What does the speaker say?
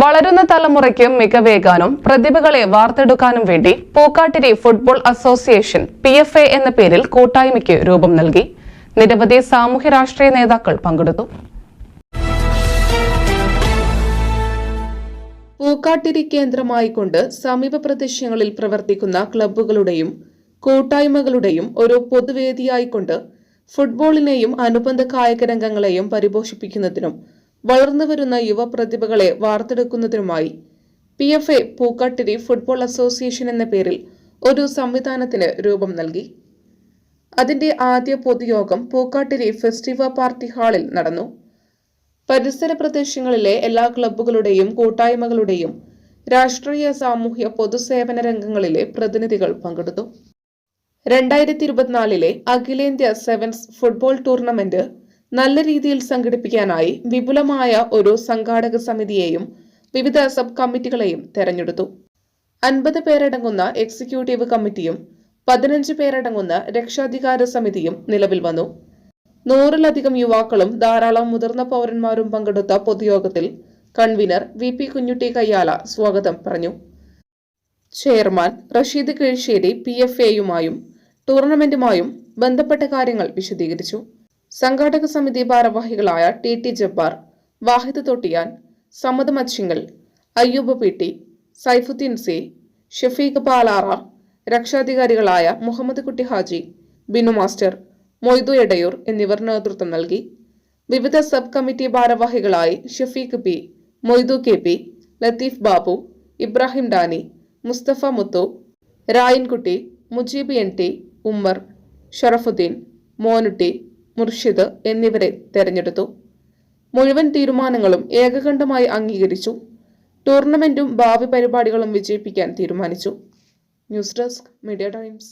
വളരുന്ന തലമുറയ്ക്ക് മികവേകാനും പ്രതിഭകളെ വാർത്തെടുക്കാനും വേണ്ടി Pookkattiri football association P F A എന്ന പേരിൽ കൂട്ടായ്മയ്ക്ക് രൂപം നൽകി. നിരവധി സാമൂഹ്യ രാഷ്ട്രീയ നേതാക്കൾ പങ്കെടുത്തു. പൂക്കാട്ടിരി കേന്ദ്രമായിക്കൊണ്ട് സമീപ പ്രദേശങ്ങളിൽ പ്രവർത്തിക്കുന്ന ക്ലബ്ബുകളുടെയും കൂട്ടായ്മകളുടെയും ഒരു പൊതുവേദിയായിക്കൊണ്ട് ഫുട്ബോളിനെയും അനുബന്ധ കായിക രംഗങ്ങളെയും പരിപോഷിപ്പിക്കുന്നതിനും വളർന്നുവരുന്ന യുവപ്രതിഭകളെ വാർത്തെടുക്കുന്നതിനുമായി P F A Pookkattiri football association എന്ന പേരിൽ ഒരു സംവിധാനത്തിന് രൂപം നൽകി. അതിന്റെ ആദ്യ പൊതുയോഗം പൂക്കാട്ടിരി ഫെസ്റ്റിവ പാർട്ടി ഹാളിൽ നടന്നു. പരിസര പ്രദേശങ്ങളിലെ എല്ലാ ക്ലബ്ബുകളുടെയും കൂട്ടായ്മകളുടെയും രാഷ്ട്രീയ സാമൂഹ്യ പൊതുസേവന രംഗങ്ങളിലെ പ്രതിനിധികൾ പങ്കെടുത്തു. രണ്ടായിരത്തി ഇരുപത്തിനാലിലെ അഖിലേന്ത്യാ സെവൻസ് ഫുട്ബോൾ ടൂർണമെന്റ് നല്ല രീതിയിൽ സംഘടിപ്പിക്കാനായി വിപുലമായ ഒരു സംഘാടക സമിതിയെയും വിവിധ സബ് കമ്മിറ്റികളെയും തെരഞ്ഞെടുത്തു. അൻപത് പേരടങ്ങുന്ന എക്സിക്യൂട്ടീവ് കമ്മിറ്റിയും പതിനഞ്ച് പേരടങ്ങുന്ന രക്ഷാധികാര സമിതിയും നിലവിൽ വന്നു. നൂറിലധികം യുവാക്കളും ധാരാളം മുതിർന്ന പൗരന്മാരും പങ്കെടുത്ത പൊതുയോഗത്തിൽ കൺവീനർ വി പി കുഞ്ഞുട്ടി കയ്യാല സ്വാഗതം പറഞ്ഞു. Chairman Rasheed Kizhisseri P F എയുമായും ടൂർണമെന്റുമായും ബന്ധപ്പെട്ട കാര്യങ്ങൾ വിശദീകരിച്ചു. സംഘാടക സമിതി ഭാരവാഹികളായ T T Jabbar Wahid Thottiyan Samad Machingal Ayyub P T Saifuddin C Shafeeq Palara രക്ഷാധികാരികളായ Muhammad Kutty Haji Binu master Moidu Edayur എന്നിവർ നേതൃത്വം നൽകി. വിവിധ സബ് കമ്മിറ്റി ഭാരവാഹികളായി Shafeeq P Moidu K P Latheef Babu Ibrahim Dani Musthafa Muthu Rayankutty Mujeeb N T Ummer Sharafuddin Monutty Murshid എന്നിവരെ തെരഞ്ഞെടുത്തു. മുഴുവൻ തീരുമാനങ്ങളും ഏകകണ്ഠമായി അംഗീകരിച്ചു. ടൂർണമെന്റും ഭാവി പരിപാടികളും വിജയിപ്പിക്കാൻ തീരുമാനിച്ചു. News desk media times.